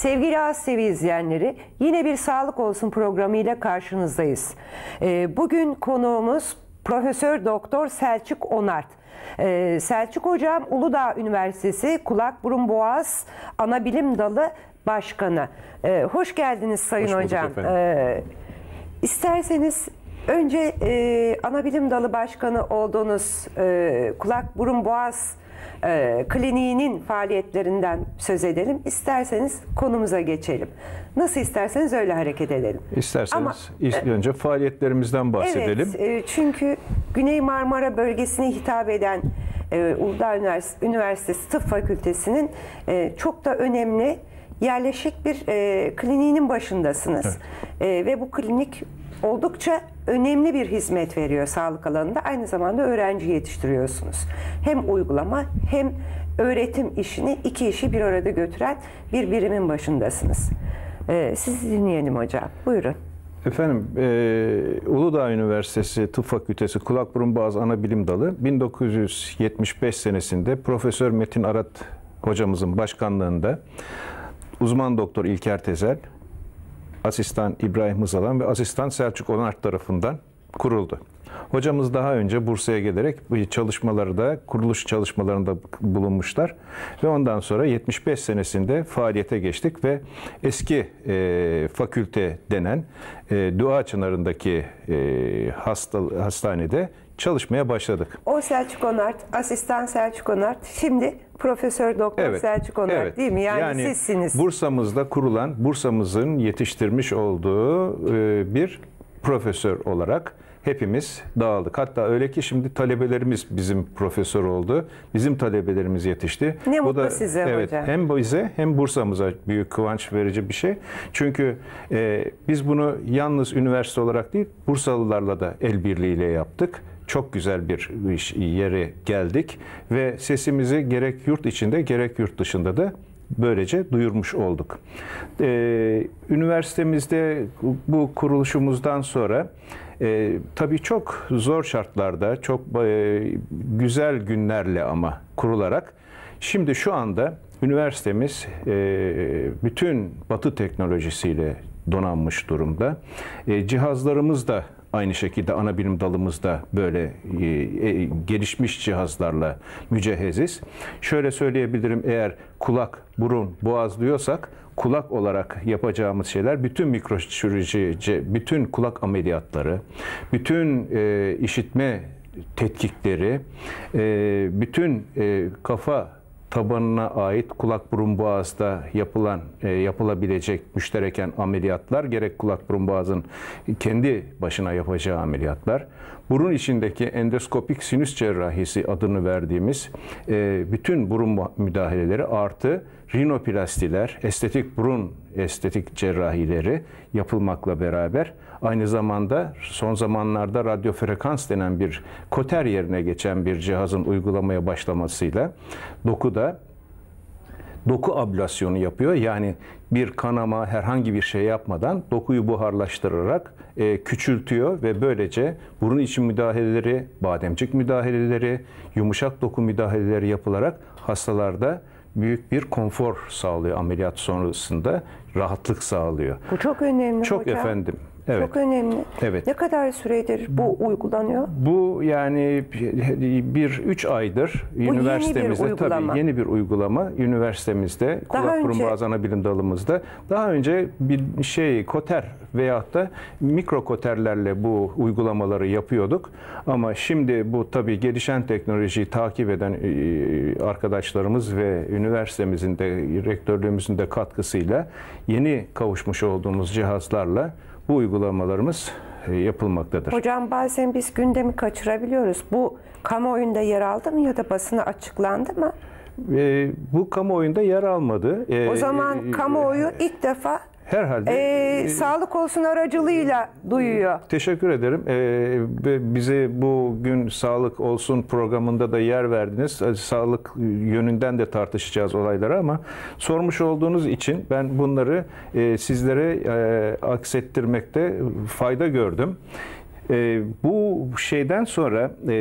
Sevgili Az TV izleyenleri, yine bir Sağlık Olsun programıyla karşınızdayız. Ee, bugün konuğumuz Profesör Doktor Selçuk Onart. Ee, Selçuk Hocam Uludağ Üniversitesi Kulak Burun Boğaz Anabilim Dalı Başkanı. Ee, hoş geldiniz Sayın Hoş Hocam. efendim. Ee, isterseniz önce e, Anabilim Dalı Başkanı olduğunuz e, Kulak Burun Boğaz e, kliniğinin faaliyetlerinden söz edelim. İsterseniz konumuza geçelim. Nasıl isterseniz öyle hareket edelim. İsterseniz Ama- ilk önce faaliyetlerimizden bahsedelim. Evet, e, çünkü Güney Marmara bölgesine hitap eden e, Uludağ Üniversitesi, Üniversitesi Tıp Fakültesi'nin e, çok da önemli yerleşik bir e, kliniğinin başındasınız. E, ve bu klinik oldukça önemli bir hizmet veriyor sağlık alanında. Aynı zamanda öğrenci yetiştiriyorsunuz. Hem uygulama hem öğretim işini, iki işi bir arada götüren bir birimin başındasınız. E, sizi dinleyelim hocam. Buyurun. Efendim, e, Uludağ Üniversitesi Tıp Fakültesi Kulak Burun Boğaz Ana Bilim Dalı 1975 senesinde Profesör Metin Arat hocamızın başkanlığında uzman doktor İlker Tezel, asistan İbrahim Hızalan ve asistan Selçuk Onart tarafından kuruldu. Hocamız daha önce Bursa'ya gelerek çalışmaları da kuruluş çalışmalarında bulunmuşlar ve ondan sonra 75 senesinde faaliyete geçtik ve eski e, fakülte denen e, Dua Çınarı'ndaki e, hasta, hastanede çalışmaya başladık. O Selçuk Onart, asistan Selçuk Onart, şimdi Profesör Doktor Selçuk Onart evet. değil mi? Yani, sizsiniz. Bursa'mızda kurulan, Bursa'mızın yetiştirmiş olduğu e, bir profesör olarak hepimiz dağıldık. Hatta öyle ki şimdi talebelerimiz bizim profesör oldu. Bizim talebelerimiz yetişti. Ne Bu mutlu size evet, hocam. Hem bize hem Bursa'mıza büyük kıvanç verici bir şey. Çünkü e, biz bunu yalnız üniversite olarak değil, Bursalılarla da el birliğiyle yaptık. Çok güzel bir yere geldik ve sesimizi gerek yurt içinde gerek yurt dışında da böylece duyurmuş olduk. Ee, üniversitemizde bu kuruluşumuzdan sonra e, tabii çok zor şartlarda, çok e, güzel günlerle ama kurularak şimdi şu anda üniversitemiz e, bütün batı teknolojisiyle donanmış durumda. E, cihazlarımız da aynı şekilde ana bilim dalımızda böyle e, e, gelişmiş cihazlarla müceheziz. Şöyle söyleyebilirim eğer kulak, burun, boğaz diyorsak kulak olarak yapacağımız şeyler bütün mikroşirurji, bütün kulak ameliyatları, bütün e, işitme tetkikleri, e, bütün e, kafa tabanına ait kulak burun boğazda yapılan e, yapılabilecek müştereken ameliyatlar gerek kulak burun boğazın kendi başına yapacağı ameliyatlar. Burun içindeki endoskopik sinüs cerrahisi adını verdiğimiz e, bütün burun müdahaleleri artı rinoplastiler, estetik burun estetik cerrahileri yapılmakla beraber aynı zamanda son zamanlarda radyo frekans denen bir koter yerine geçen bir cihazın uygulamaya başlamasıyla dokuda doku ablasyonu yapıyor. Yani bir kanama herhangi bir şey yapmadan dokuyu buharlaştırarak e, küçültüyor ve böylece burun içi müdahaleleri, bademcik müdahaleleri, yumuşak doku müdahaleleri yapılarak hastalarda büyük bir konfor sağlıyor ameliyat sonrasında, rahatlık sağlıyor. Bu çok önemli Çok hocam. efendim. Evet. Çok önemli. Evet. Ne kadar süredir bu uygulanıyor? Bu yani bir üç aydır yeni bir üniversitemizde uygulama. tabii yeni bir uygulama üniversitemizde Daha kulak burun önce- boğaz ana bilim dalımızda daha önce bir şey koter veyahut da mikro koterlerle bu uygulamaları yapıyorduk ama şimdi bu tabii gelişen teknolojiyi takip eden e, arkadaşlarımız ve üniversitemizin de rektörlüğümüzün de katkısıyla yeni kavuşmuş olduğumuz cihazlarla bu uygulamalarımız e, yapılmaktadır. Hocam bazen biz gündemi kaçırabiliyoruz. Bu kamuoyunda yer aldı mı ya da basına açıklandı mı? E, bu kamuoyunda yer almadı. E, O zaman e, kamuoyu ilk defa herhalde e, sağlık olsun aracılığıyla duyuyor. Teşekkür ederim. Ee, bize bugün Sağlık Olsun programında da yer verdiniz. Ee, Sağlık yönünden de tartışacağız olayları ama sormuş olduğunuz için ben bunları e, sizlere e, aksettirmekte fayda gördüm. E, bu şeyden sonra e,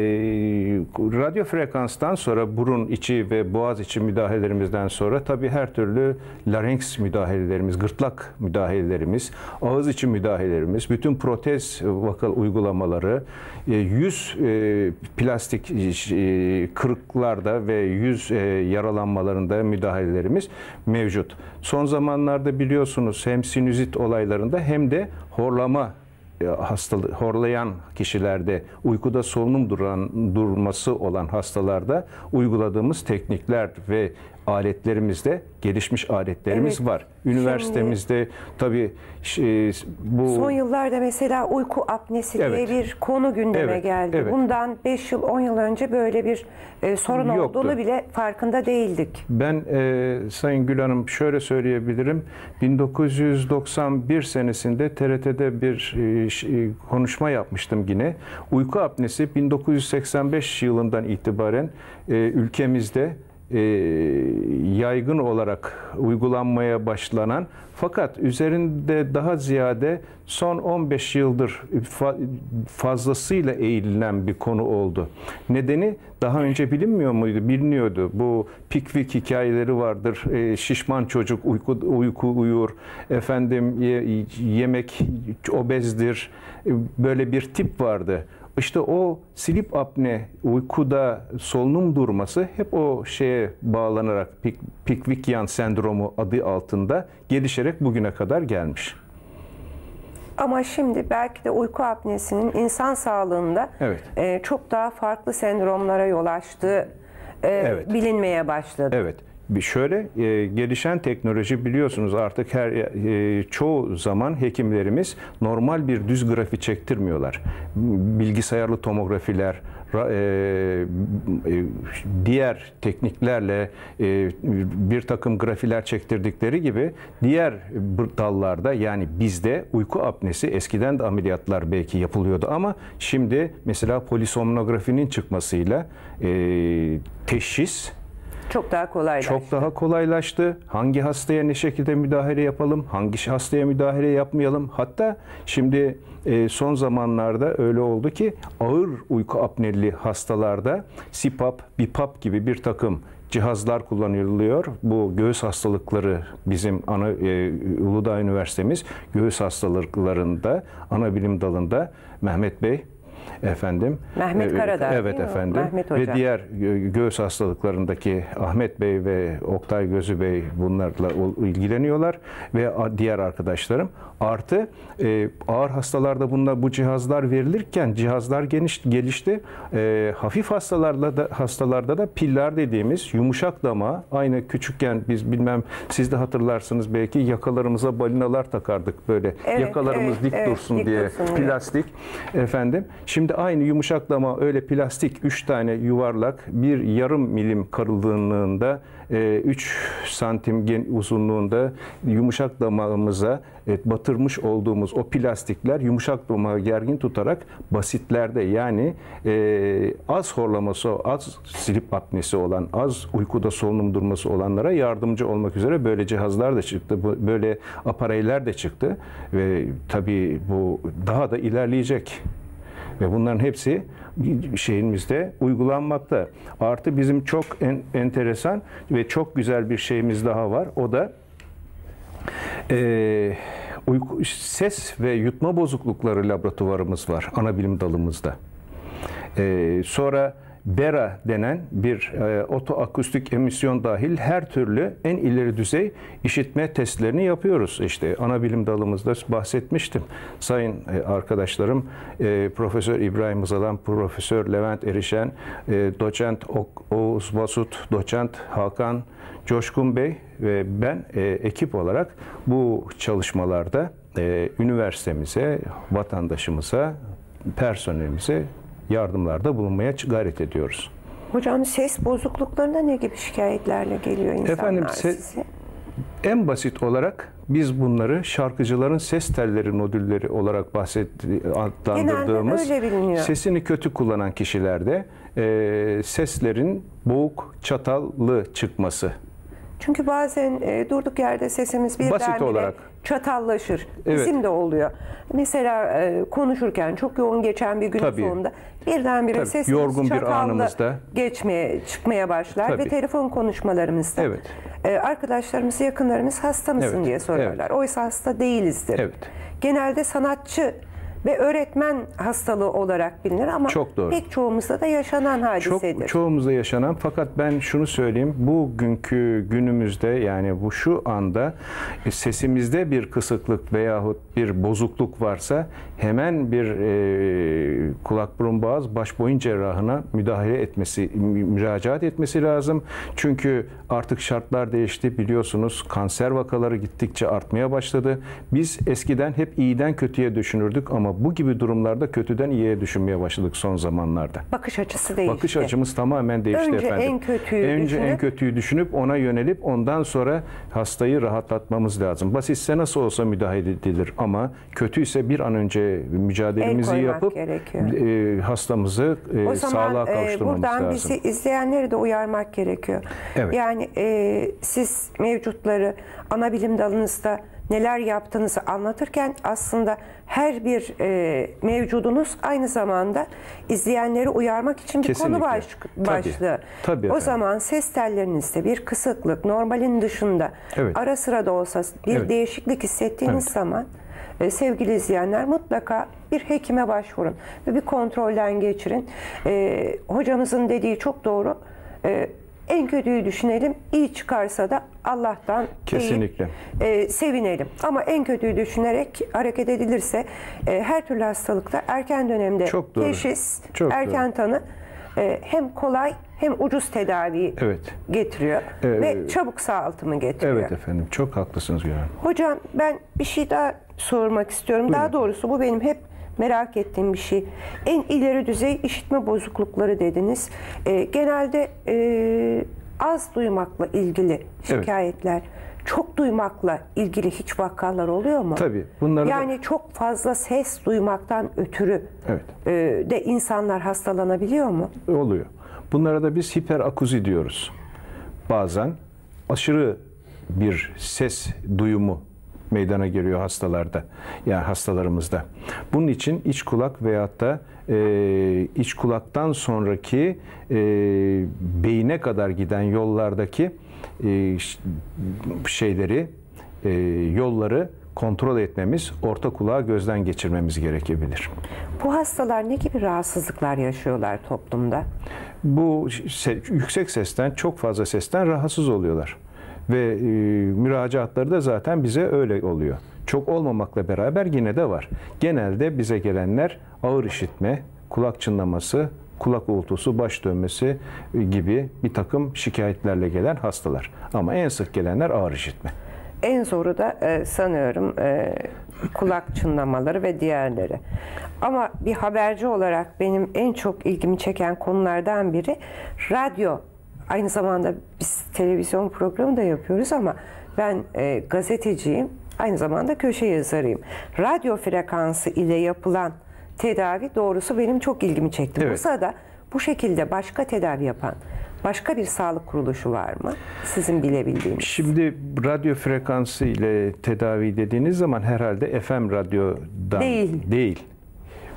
radyo frekanstan sonra burun içi ve boğaz içi müdahalelerimizden sonra tabii her türlü larynx müdahalelerimiz, gırtlak müdahalelerimiz, ağız içi müdahalelerimiz, bütün protez vakal uygulamaları, e, yüz e, plastik e, kırıklarda ve yüz e, yaralanmalarında müdahalelerimiz mevcut. Son zamanlarda biliyorsunuz hem sinüzit olaylarında hem de horlama e, hastalığı horlayan kişilerde uykuda solunum duran durması olan hastalarda uyguladığımız teknikler ve aletlerimizde gelişmiş aletlerimiz Evet. var. Üniversitemizde tabii şey, bu Son yıllarda mesela uyku apnesi Evet. diye bir konu gündeme Evet, geldi. evet. Bundan 5 yıl 10 yıl önce böyle bir e, sorun Yoktu. olduğunu bile farkında değildik. Ben e, Sayın Gül Hanım şöyle söyleyebilirim. 1991 senesinde TRT'de bir e, e, konuşma yapmıştım yine. Uyku apnesi 1985 yılından itibaren e, ülkemizde e, yaygın olarak uygulanmaya başlanan fakat üzerinde daha ziyade son 15 yıldır fa- fazlasıyla eğilen bir konu oldu. Nedeni daha önce bilinmiyor muydu? Biliniyordu. Bu Pickwick hikayeleri vardır. E, şişman çocuk uyku, uyku uyur. Efendim ye- yemek obezdir. E, böyle bir tip vardı. İşte o sleep apne uykuda solunum durması hep o şeye bağlanarak Pickwickian sendromu adı altında gelişerek bugüne kadar gelmiş. Ama şimdi belki de uyku apnesinin insan sağlığında Evet. e, çok daha farklı sendromlara yol açtığı e, Evet. bilinmeye başladı. Evet. Şöyle e, gelişen teknoloji biliyorsunuz artık her e, çoğu zaman hekimlerimiz normal bir düz grafi çektirmiyorlar. Bilgisayarlı tomografiler, ra- e, e, diğer tekniklerle e, bir takım grafiler çektirdikleri gibi diğer dallarda yani bizde uyku apnesi eskiden de ameliyatlar belki yapılıyordu ama şimdi mesela polisomnografinin çıkmasıyla teşhis Çok daha kolaylaştı. çok daha kolaylaştı. Hangi hastaya ne şekilde müdahale yapalım, hangi hastaya müdahale yapmayalım. Hatta şimdi e, son zamanlarda öyle oldu ki ağır uyku apneli hastalarda CPAP, BiPAP gibi bir takım cihazlar kullanılıyor. Bu göğüs hastalıkları bizim ana e, Uludağ Üniversitemiz göğüs hastalıklarında ana bilim dalında Mehmet Bey efendim. Mehmet e, Karadağ, Evet efendim. Mehmet Ve Hoca. diğer gö- göğüs hastalıklarındaki Ahmet Bey ve Oktay Gözü Bey bunlarla ilgileniyorlar ve diğer arkadaşlarım. Artı e, ağır hastalarda bunlar bu cihazlar verilirken cihazlar geniş gelişti. E, hafif hastalarla da hastalarda da piller dediğimiz yumuşak dama aynı küçükken biz bilmem siz de hatırlarsınız belki yakalarımıza balinalar takardık böyle Evet, yakalarımız evet, dik evet, dursun dik diye dursun plastik efendim. Şimdi aynı yumuşaklama öyle plastik 3 tane yuvarlak bir yarım milim kalınlığında 3 santim gen uzunluğunda yumuşak damağımıza e, batırmış olduğumuz o plastikler yumuşak damağı gergin tutarak basitlerde yani e, az horlaması, az slip apnesi olan, az uykuda solunum durması olanlara yardımcı olmak üzere böyle cihazlar da çıktı. Böyle apareyler de çıktı ve tabii bu daha da ilerleyecek. Ve bunların hepsi şeyimizde uygulanmakta. Artı bizim çok en, enteresan ve çok güzel bir şeyimiz daha var. O da eee, uyku, ses ve yutma bozuklukları laboratuvarımız var ana bilim dalımızda. Eee, sonra BERA denen bir e, otoakustik emisyon dahil her türlü en ileri düzey işitme testlerini yapıyoruz. İşte ana bilim dalımızda bahsetmiştim. Sayın e, arkadaşlarım e, Profesör İbrahim Uzalan, Profesör Levent Erişen, e, Doçent Ok- Oğuz Basut, Doçent Hakan Coşkun Bey ve ben e, ekip olarak bu çalışmalarda e, üniversitemize, vatandaşımıza, personelimize yardımlarda bulunmaya gayret ediyoruz. Hocam ses bozukluklarında ne gibi şikayetlerle geliyor insanlar Efendim, se- size? En basit olarak biz bunları şarkıcıların ses telleri nodülleri olarak bahset adlandırdığımız sesini kötü kullanan kişilerde e, seslerin boğuk, çatallı çıkması Çünkü bazen e, durduk yerde sesimiz birdenbire olarak. Çatallaşır. Evet. Bizim de oluyor. Mesela e, konuşurken çok yoğun geçen bir günün Tabii. sonunda birdenbire sesimiz yorgun bir anımızda. geçmeye, çıkmaya başlar ve Tabii. telefon konuşmalarımızda Evet. e, arkadaşlarımız, yakınlarımız hasta mısın Evet, diye soruyorlar. Oysa hasta değilizdir. Evet. Genelde sanatçı ve öğretmen hastalığı olarak bilinir ama Çok doğru. pek çoğumuzda da yaşanan Çok hadisedir. çoğumuzda yaşanan fakat ben şunu söyleyeyim bugünkü günümüzde yani bu şu anda e, sesimizde bir kısıklık veyahut bir bozukluk varsa hemen bir e, kulak burun boğaz baş boyun cerrahına müdahale etmesi mü- müracaat etmesi lazım. Çünkü artık şartlar değişti biliyorsunuz kanser vakaları gittikçe artmaya başladı. Biz eskiden hep iyiden kötüye düşünürdük ama bu gibi durumlarda kötüden iyiye düşünmeye başladık son zamanlarda. Bakış açısı değişti. Bakış açımız tamamen değişti Önce efendim. en kötüyü Önce en düşünüp- kötüyü düşünüp ona yönelip ondan sonra hastayı rahatlatmamız lazım. Basitse nasıl olsa müdahale edilir ama kötüyse bir an önce mücadelemizi yapıp gerekiyor. e, hastamızı e, O zaman sağlığa e, kavuşturmamız buradan lazım. bizi izleyenleri de uyarmak gerekiyor. Evet. Yani e, siz mevcutları ana bilim dalınızda neler yaptığınızı anlatırken aslında her bir e, mevcudunuz aynı zamanda izleyenleri uyarmak için bir Kesinlikle. konu baş, Tabii. başlığı. Tabii o efendim. zaman ses tellerinizde bir kısıklık, normalin dışında Evet. ara sıra da olsa bir Evet. değişiklik hissettiğiniz Evet. zaman e, sevgili izleyenler mutlaka bir hekime başvurun ve bir kontrolden geçirin. E, hocamızın dediği çok doğru. E, en kötüyü düşünelim, iyi çıkarsa da Allah'tan Kesinlikle. e, sevinelim. Ama en kötüyü düşünerek hareket edilirse e, her türlü hastalıkta erken dönemde Çok doğru. teşhis, Çok erken tanı e, hem kolay hem ucuz tedaviyi Evet. getiriyor Ee, ve çabuk sağaltımı getiriyor. Evet efendim çok haklısınız Güven. Hocam ben bir şey daha sormak istiyorum. Daha doğrusu bu benim hep merak ettiğim bir şey. En ileri düzey işitme bozuklukları dediniz. Ee, genelde e, az duymakla ilgili şikayetler, çok duymakla ilgili hiç vakalar oluyor mu? Tabii, bunları da- Yani çok fazla ses duymaktan ötürü Evet. e, de insanlar hastalanabiliyor mu? oluyor. Bunlara da biz hiperakuzi diyoruz. Bazen aşırı bir ses duyumu meydana geliyor hastalarda, yani hastalarımızda. Bunun için iç kulak veyahut da e, iç kulaktan sonraki e, beyine kadar giden yollardaki e, şeyleri, e, yolları kontrol etmemiz, orta kulağı gözden geçirmemiz gerekebilir. Bu hastalar ne gibi rahatsızlıklar yaşıyorlar toplumda? bu se- yüksek sesten, çok fazla sesten rahatsız oluyorlar. Ve e, müracaatları da zaten bize öyle oluyor. Çok olmamakla beraber yine de var. Genelde bize gelenler ağır işitme, kulak çınlaması, kulak uğultusu, baş dönmesi gibi bir takım şikayetlerle gelen hastalar. Ama en sık gelenler ağır işitme. En zoru da e, sanıyorum e, kulak çınlamaları ve diğerleri. Ama bir haberci olarak benim en çok ilgimi çeken konulardan biri radyo. Aynı zamanda biz televizyon programı da yapıyoruz ama ben e, gazeteciyim, aynı zamanda köşe yazarıyım. Radyo frekansı ile yapılan tedavi doğrusu benim çok ilgimi çekti. Evet. Bursa'da bu şekilde başka tedavi yapan başka bir sağlık kuruluşu var mı? Sizin bilebildiğiniz. Şimdi radyo frekansı ile tedavi dediğiniz zaman herhalde FM radyodan Değil. değil.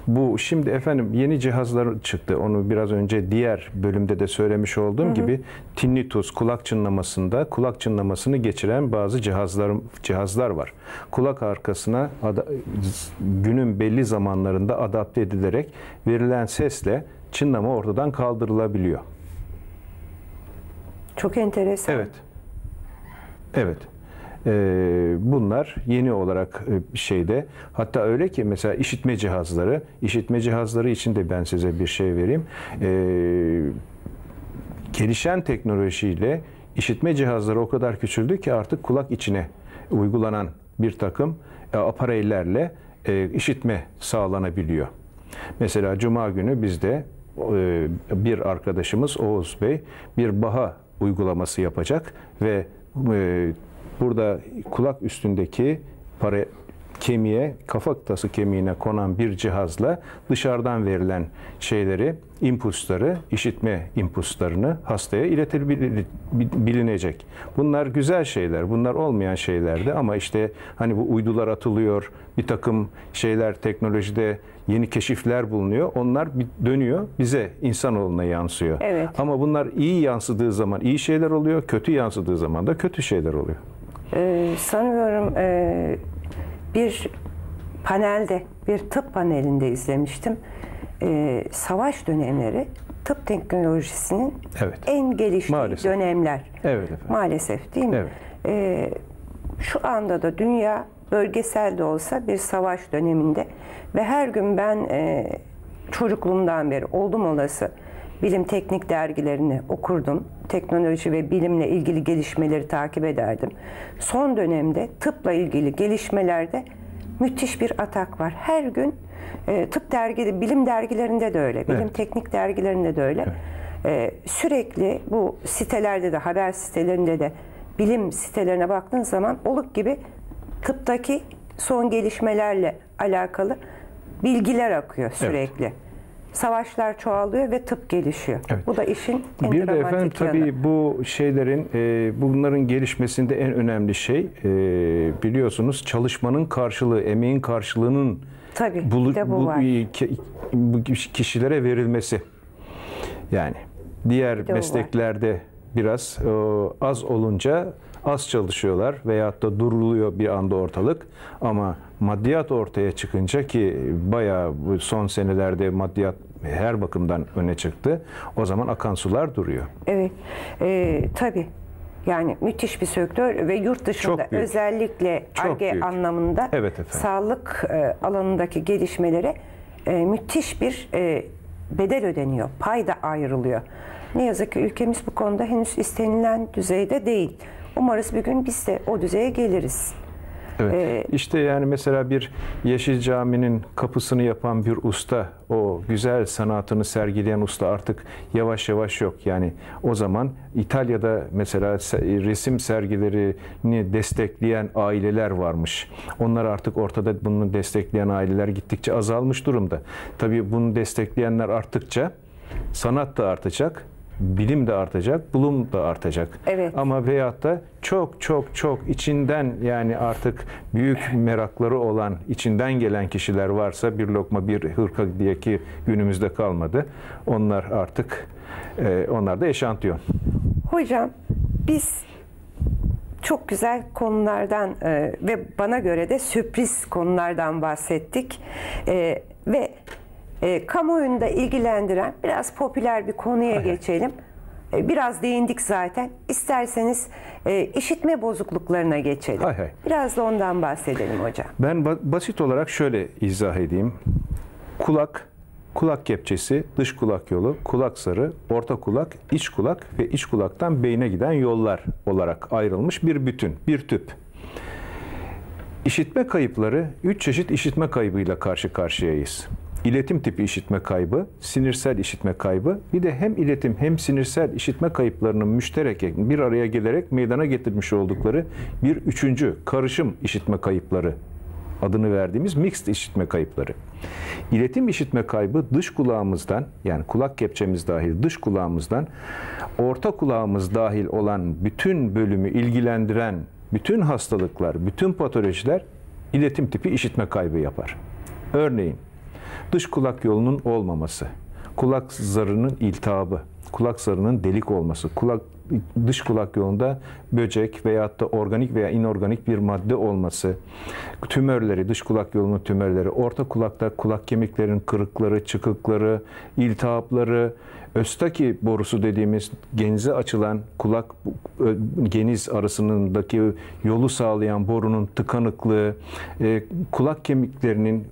Bu şimdi efendim yeni cihazlar çıktı. Onu biraz önce diğer bölümde de söylemiş olduğum gibi tinnitus kulak çınlamasında kulak çınlamasını geçiren bazı cihazlar cihazlar var. Kulak arkasına ada- günün belli zamanlarında adapte edilerek verilen sesle çınlama ortadan kaldırılabiliyor. Çok enteresan. Evet. Evet. Ee, bunlar yeni olarak e, şeyde hatta öyle ki mesela işitme cihazları işitme cihazları için de ben size bir şey vereyim. Ee, gelişen teknolojiyle işitme cihazları o kadar küçüldü ki artık kulak içine uygulanan bir takım e, apareylerle e, işitme sağlanabiliyor. Mesela Cuma günü bizde bir arkadaşımız Oğuz Bey bir baha uygulaması yapacak ve burada kulak üstündeki para kemiğe, kafatası kemiğine konan bir cihazla dışarıdan verilen şeyleri, impulsları, işitme impulslarını hastaya iletebilinecek. Bunlar güzel şeyler, bunlar olmayan şeylerdi ama işte hani bu uydular atılıyor, bir takım şeyler teknolojide yeni keşifler bulunuyor. Onlar dönüyor, bize insanoğluna yansıyor. Evet. Ama bunlar iyi yansıdığı zaman iyi şeyler oluyor, kötü yansıdığı zaman da kötü şeyler oluyor. Ee, sanıyorum e, bir panelde, bir tıp panelinde izlemiştim. Ee, savaş dönemleri tıp teknolojisinin Evet. en geliştiği Maalesef. dönemler. Evet efendim. Maalesef değil mi? Evet. Ee, şu anda da dünya bölgesel de olsa bir savaş döneminde ve her gün ben e, çocukluğumdan beri oldum olası bilim teknik dergilerini okurdum. Teknoloji ve bilimle ilgili gelişmeleri takip ederdim. Son dönemde tıpla ilgili gelişmelerde müthiş bir atak var. Her gün e, tıp dergileri, bilim dergilerinde de öyle, bilim Evet. teknik dergilerinde de öyle. Ee, sürekli bu sitelerde de haber sitelerinde de bilim sitelerine baktığın zaman oluk gibi tıptaki son gelişmelerle alakalı bilgiler akıyor sürekli. Savaşlar çoğalıyor ve tıp gelişiyor. Evet. Bu da işin en Bir de efendim yanı. tabii bu şeylerin, e, bunların gelişmesinde en önemli şey e, biliyorsunuz çalışmanın karşılığı, emeğin karşılığının Tabii, bulu- de bu bu- var. bu kişilere verilmesi. Yani diğer de o var. mesleklerde biraz e, az olunca az çalışıyorlar veyahut da duruluyor bir anda ortalık ama maddiyat ortaya çıkınca ki bayağı bu son senelerde maddiyat her bakımdan öne çıktı. O zaman akan sular duruyor. Evet, e, tabii. Yani müthiş bir sektör ve yurt dışında özellikle ARGE anlamında Evet efendim. sağlık e, alanındaki gelişmelere e, müthiş bir e, bedel ödeniyor. Pay da ayrılıyor. Ne yazık ki ülkemiz bu konuda henüz istenilen düzeyde değil. Umarız bir gün biz de o düzeye geliriz. Evet. Ee, işte yani mesela bir Yeşil Cami'nin kapısını yapan bir usta, o güzel sanatını sergileyen usta artık yavaş yavaş yok. Yani o zaman İtalya'da mesela se- resim sergilerini destekleyen aileler varmış. Onlar artık ortada bunu destekleyen aileler gittikçe azalmış durumda. Tabii bunu destekleyenler arttıkça sanat da artacak, bilim de artacak, bulum da artacak. Evet. Ama veyahut da çok çok çok içinden yani artık büyük merakları olan, içinden gelen kişiler varsa bir lokma bir hırka diye ki günümüzde kalmadı. Onlar artık e, onlar da eşantiyon. Hocam biz çok güzel konulardan e, ve bana göre de sürpriz konulardan bahsettik. E, ve e, kamuoyunda ilgilendiren biraz popüler bir konuya geçelim. E, biraz değindik zaten. İsterseniz e, işitme bozukluklarına geçelim. Hay hay. Biraz da ondan bahsedelim hocam. Ben ba- basit olarak şöyle izah edeyim. Kulak, kulak kepçesi, dış kulak yolu, kulak zarı, orta kulak, iç kulak ve iç kulaktan beyne giden yollar olarak ayrılmış bir bütün, bir tüp. İşitme kayıpları, üç çeşit işitme kaybıyla karşı karşıyayız. İletim tipi işitme kaybı, sinirsel işitme kaybı, bir de hem iletim hem sinirsel işitme kayıplarının müşterek bir araya gelerek meydana getirmiş oldukları bir üçüncü karışım işitme kayıpları adını verdiğimiz mixed işitme kayıpları. İletim işitme kaybı dış kulağımızdan yani kulak kepçemiz dahil dış kulağımızdan orta kulağımız dahil olan bütün bölümü ilgilendiren bütün hastalıklar, bütün patolojiler iletim tipi işitme kaybı yapar. Örneğin dış kulak yolunun olmaması, kulak zarının iltihabı, kulak zarının delik olması, kulak dış kulak yolunda böcek veyahut da organik veya inorganik bir madde olması, tümörleri, dış kulak yolunun tümörleri, orta kulakta kulak kemiklerinin kırıkları, çıkıkları, iltihapları, Östaki borusu dediğimiz genize açılan kulak ö- geniz arasındaki yolu sağlayan borunun tıkanıklığı, e, kulak kemiklerinin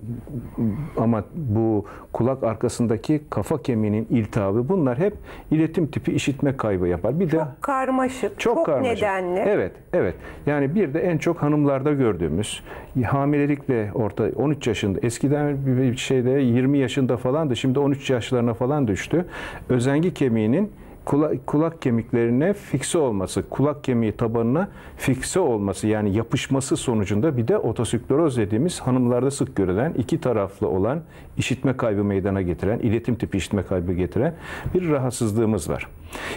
ama bu kulak arkasındaki kafa kemiğinin iltihabı bunlar hep iletim tipi işitme kaybı yapar. Bir de Çok karmaşık, çok, çok, karmaşık. nedenli. Evet, evet. Yani bir de en çok hanımlarda gördüğümüz hamilelikle orta 13 yaşında eskiden bir şeyde 20 yaşında falandı. Şimdi 13 yaşlarına falan düştü. Özengi kemiğinin kulak, kulak kemiklerine fikse olması, kulak kemiği tabanına fikse olması yani yapışması sonucunda bir de otosikleroz dediğimiz hanımlarda sık görülen iki taraflı olan işitme kaybı meydana getiren, iletim tipi işitme kaybı getiren bir rahatsızlığımız var.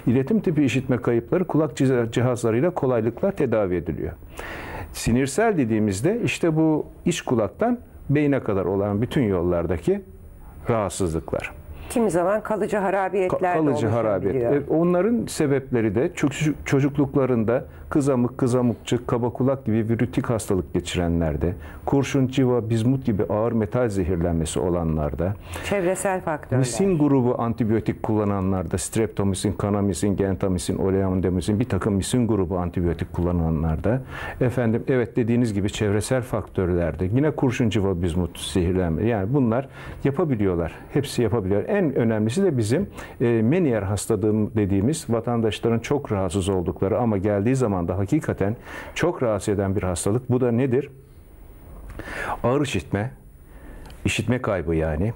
İletim tipi işitme kayıpları kulak cihazlarıyla kolaylıkla tedavi ediliyor. Sinirsel dediğimizde işte bu iç kulaktan beyne kadar olan bütün yollardaki rahatsızlıklar. Kimi zaman kalıcı harabiyetler kalıcı harabiyet. E, onların sebepleri de çocukluklarında kızamık, kızamıkçık, kaba kulak gibi virütik hastalık geçirenlerde, kurşun, civa, bizmut gibi ağır metal zehirlenmesi olanlarda, çevresel faktörler. Misin grubu antibiyotik kullananlarda, streptomisin, kanamisin, gentamisin, oleamdemisin, bir takım misin grubu antibiyotik kullananlarda, efendim evet dediğiniz gibi çevresel faktörlerde, yine kurşun, civa, bizmut zehirlenme. Yani bunlar yapabiliyorlar. Hepsi yapabiliyor. En önemlisi de bizim e, Menier hastalığı dediğimiz vatandaşların çok rahatsız oldukları ama geldiği zaman anda hakikaten çok rahatsız eden bir hastalık. Bu da nedir? Ağır işitme, işitme kaybı yani,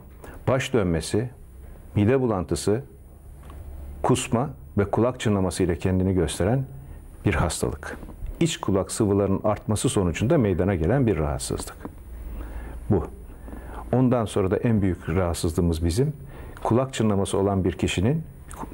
baş dönmesi, mide bulantısı, kusma ve kulak çınlaması ile kendini gösteren bir hastalık. İç kulak sıvılarının artması sonucunda meydana gelen bir rahatsızlık. Bu. Ondan sonra da en büyük rahatsızlığımız bizim kulak çınlaması olan bir kişinin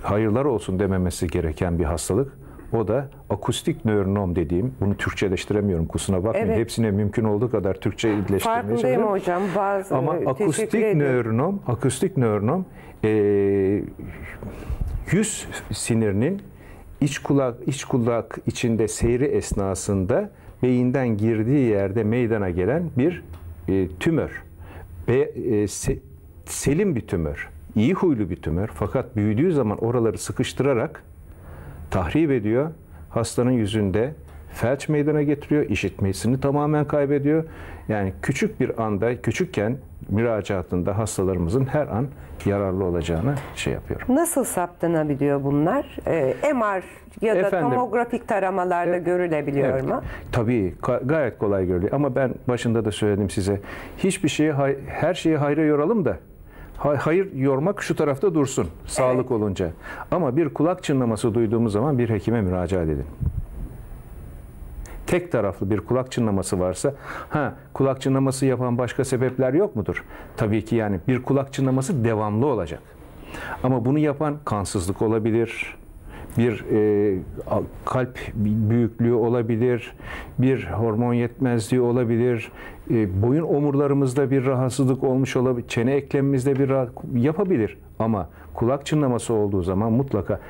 hayırlar olsun dememesi gereken bir hastalık o da akustik nöronom dediğim, bunu Türkçeleştiremiyorum kusuna bakmayın. Evet. Hepsine mümkün olduğu kadar Türkçe iyileştirmeye Farkındayım hocam. Bazı Ama akustik nöronom, akustik nöronom e, yüz sinirinin iç kulak iç kulak içinde seyri esnasında beyinden girdiği yerde meydana gelen bir e, tümör. Be, e, se, selim bir tümör. İyi huylu bir tümör. Fakat büyüdüğü zaman oraları sıkıştırarak tahrip ediyor. Hastanın yüzünde felç meydana getiriyor, işitmesini tamamen kaybediyor. Yani küçük bir anda, küçükken müracaatında hastalarımızın her an yararlı olacağını şey yapıyorum. Nasıl saptanabiliyor bunlar? Ee, MR ya da Efendim, tomografik taramalarda e, görülebiliyor evet, mu? Tabii gayet kolay görülüyor ama ben başında da söyledim size. Hiçbir şeyi her şeyi hayra yoralım da hayır yormak şu tarafta dursun sağlık olunca. Ama bir kulak çınlaması duyduğumuz zaman bir hekime müracaat edin. Tek taraflı bir kulak çınlaması varsa, ha kulak çınlaması yapan başka sebepler yok mudur? Tabii ki yani bir kulak çınlaması devamlı olacak. Ama bunu yapan kansızlık olabilir, bir e, kalp büyüklüğü olabilir, bir hormon yetmezliği olabilir, e, boyun omurlarımızda bir rahatsızlık olmuş olabilir, çene eklemimizde bir yapabilir. Ama kulak çınlaması olduğu zaman mutlaka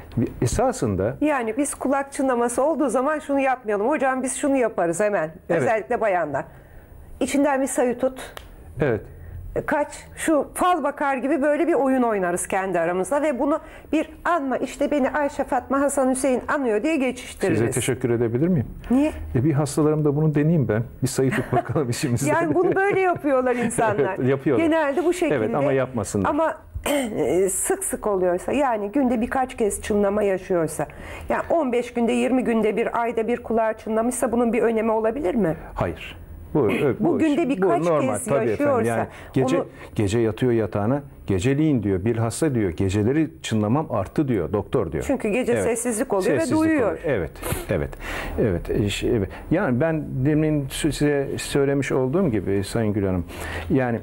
esasında yani biz kulak çınlaması olduğu zaman şunu yapmayalım. Hocam biz şunu yaparız hemen. Evet. Özellikle bayanlar. İçinden bir sayı tut. Evet kaç şu fal bakar gibi böyle bir oyun oynarız kendi aramızda ve bunu bir anma işte beni Ayşe Fatma Hasan Hüseyin anıyor diye geçiştiririz. Size teşekkür edebilir miyim? Niye? E bir hastalarımda bunu deneyeyim ben. Bir sayı tut bakalım işimizde. yani bunu böyle yapıyorlar insanlar. evet, yapıyorlar. Genelde bu şekilde. Evet ama yapmasınlar. Ama sık sık oluyorsa yani günde birkaç kez çınlama yaşıyorsa yani 15 günde 20 günde bir ayda bir kulağı çınlamışsa bunun bir önemi olabilir mi? Hayır. Bu, bu, bu günde birkaç bu normal, kez tabii yaşıyorsa efendim. Yani gece onu... gece yatıyor yatağına. Geceliğin diyor bilhassa diyor geceleri çınlamam arttı diyor doktor diyor. Çünkü gece evet. sessizlik oluyor sessizlik ve duyuyor. Oluyor. Evet. Evet. Evet. Yani ben demin size söylemiş olduğum gibi Sayın Gül Hanım. Yani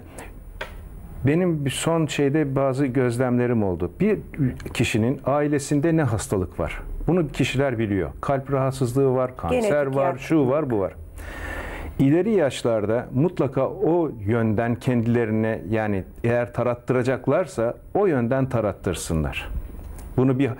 benim son şeyde bazı gözlemlerim oldu. Bir kişinin ailesinde ne hastalık var? Bunu kişiler biliyor. Kalp rahatsızlığı var, kanser Genetik var, şu var, bu var. İleri yaşlarda mutlaka o yönden kendilerine yani eğer tarattıracaklarsa o yönden tarattırsınlar. Bunu bir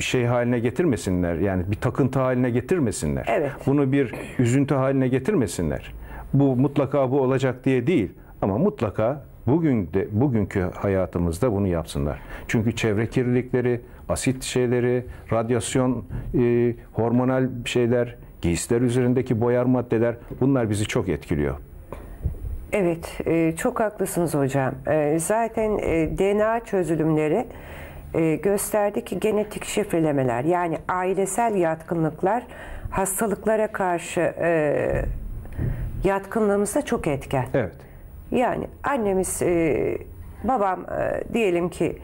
şey haline getirmesinler. Yani bir takıntı haline getirmesinler. Evet. Bunu bir üzüntü haline getirmesinler. Bu mutlaka bu olacak diye değil. Ama mutlaka bugün de bugünkü hayatımızda bunu yapsınlar. Çünkü çevre kirlilikleri, asit şeyleri, radyasyon, e, hormonal şeyler, giysiler üzerindeki boyar maddeler bunlar bizi çok etkiliyor. Evet, e, çok haklısınız hocam. E, zaten e, DNA çözülümleri gösterdi ki genetik şifrelemeler yani ailesel yatkınlıklar hastalıklara karşı yatkınlığımızda çok etken. Evet. Yani annemiz, babam diyelim ki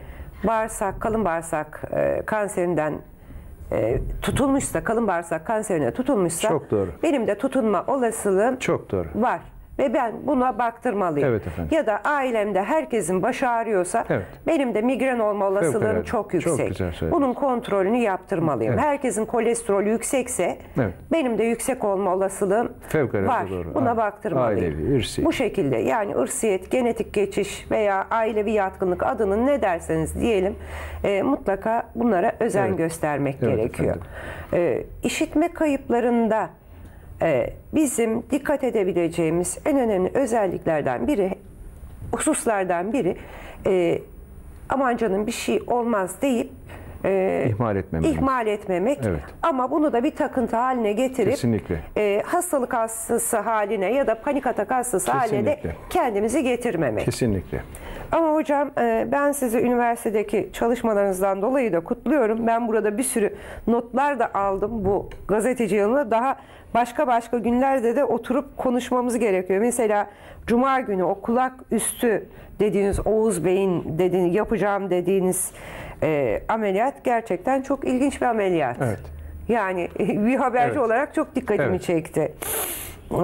bağırsak, kalın bağırsak kanserinden e, tutulmuşsa, kalın bağırsak kanserine tutulmuşsa Çok doğru. benim de tutunma olasılığım Çok doğru. var. Ve ben buna baktırmalıyım. Evet efendim. Ya da ailemde herkesin başı ağrıyorsa Evet. benim de migren olma olasılığım Fevkalade. çok Çok yüksek. güzel söylediniz. Bunun kontrolünü yaptırmalıyım. Evet. Herkesin kolesterolü yüksekse Evet. benim de yüksek olma olasılığım Fevkalade var. doğru. Buna Ha. baktırmalıyım. Ailevi, ırsi. Bu şekilde yani ırsiyet, genetik geçiş veya ailevi yatkınlık adını ne derseniz diyelim e, mutlaka bunlara özen Evet. göstermek Evet gerekiyor. efendim. E, işitme kayıplarında bizim dikkat edebileceğimiz en önemli özelliklerden biri, hususlardan biri e, aman canım bir şey olmaz deyip e, İhmal etmemek. ihmal etmemek Evet. ama bunu da bir takıntı haline getirip Kesinlikle. e, hastalık hastası haline ya da panik atak hastası haline de Kesinlikle. kendimizi getirmemek. Kesinlikle. Ama hocam e, ben sizi üniversitedeki çalışmalarınızdan dolayı da kutluyorum. Ben burada bir sürü notlar da aldım bu gazeteci yılında. Daha başka başka günlerde de oturup konuşmamız gerekiyor. Mesela Cuma günü o kulak üstü dediğiniz Oğuz Bey'in dediğini yapacağım dediğiniz e, ameliyat gerçekten çok ilginç bir ameliyat. Evet. Yani bir haberci Evet. olarak çok dikkatimi Evet. çekti.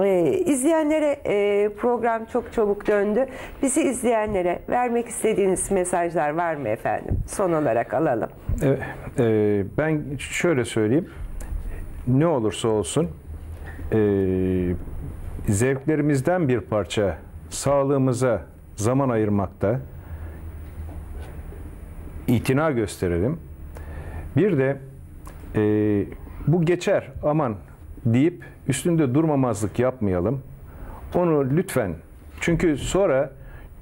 Ee, izleyenlere e, program çok çabuk döndü. Bizi izleyenlere vermek istediğiniz mesajlar var mı efendim? Son olarak alalım. E, e, ben şöyle söyleyeyim. Ne olursa olsun e, zevklerimizden bir parça sağlığımıza zaman ayırmakta itina gösterelim. Bir de e, bu geçer aman deyip üstünde durmamazlık yapmayalım. Onu lütfen çünkü sonra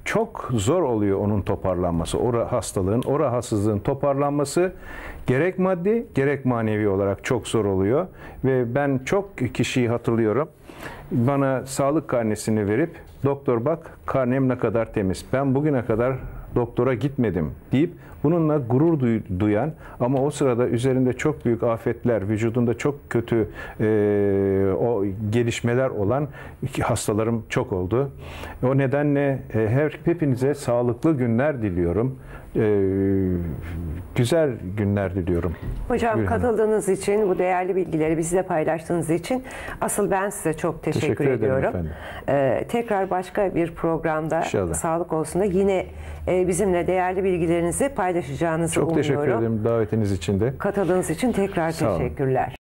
çok zor oluyor onun toparlanması. O hastalığın, o rahatsızlığın toparlanması gerek maddi gerek manevi olarak çok zor oluyor. Ve ben çok kişiyi hatırlıyorum. Bana sağlık karnesini verip doktor bak karnem ne kadar temiz. Ben bugüne kadar doktora gitmedim deyip bununla gurur duy- duyan ama o sırada üzerinde çok büyük afetler, vücudunda çok kötü e, o gelişmeler olan hastalarım çok oldu. O nedenle e, her hepinize sağlıklı günler diliyorum. E, güzel günler diliyorum. Hocam Gülhan katıldığınız için, bu değerli bilgileri bizle paylaştığınız için asıl ben size çok teşekkür, Teşekkür ediyorum. efendim. Ee, tekrar başka bir programda İnşallah. sağlık olsun da yine e, bizimle değerli bilgilerinizi paylaşacağınızı Çok umuyorum. teşekkür ederim davetiniz için de. Katıldığınız için tekrar Sağ olun. teşekkürler.